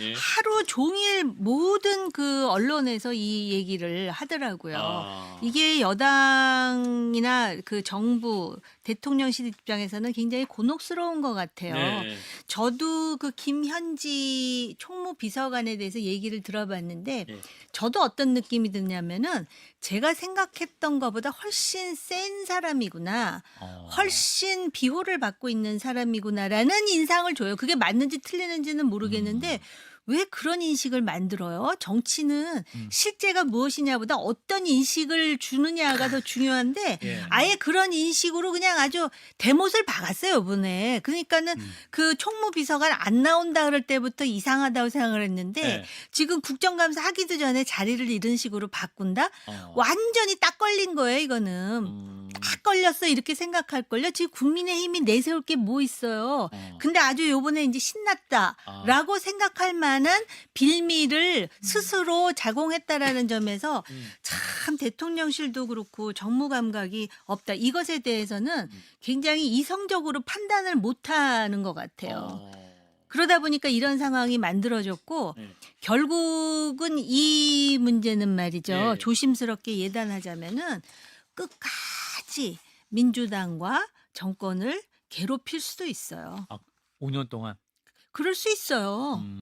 예. 하루 종일 모든 그 언론에서 이 얘기를 하더라고요. 아. 이게 여당이나 그 정부 대통령실 입장에서는 굉장히 곤혹스러운 것 같아요. 네. 저도 그 김현지 총무 비서관에 대해서 얘기를 들어봤는데 예. 저도 어떤 느낌이 드냐면은 제가 생각했던 것보다 훨씬 센 사람이구나. 어. 훨씬 비호를 받고 있는 사람이구나라는 인상을 줘요. 그게 맞는지 틀리는지는 모르겠는데 왜 그런 인식을 만들어요? 정치는 음. 실제가 무엇이냐보다 어떤 인식을 주느냐가 더 중요한데 예. 아예 그런 인식으로 그냥 아주 대못을 박았어요, 이번에. 그러니까는 음. 그 총무비서관 안 나온다 그럴 때부터 이상하다고 생각을 했는데 네. 지금 국정감사 하기도 전에 자리를 이런 식으로 바꾼다? 어. 완전히 딱 걸린 거예요, 이거는. 음. 딱 걸렸어 이렇게 생각할걸요. 지금 국민의힘이 내세울 게 뭐 있어요. 어. 근데 아주 요번에 이제 신났다라고 생각할 만한 빌미를 스스로 자공했다라는 점에서 음. 참 대통령실도 그렇고 정무 감각이 없다. 이것에 대해서는 굉장히 이성적으로 판단을 못하는 것 같아요. 어. 그러다 보니까 이런 상황이 만들어졌고 네. 결국은 이 문제는 말이죠. 예. 조심스럽게 예단하자면은 끝까지 민주당과 정권을 괴롭힐 수도 있어요. 5년 동안 그럴 수 있어요. 음.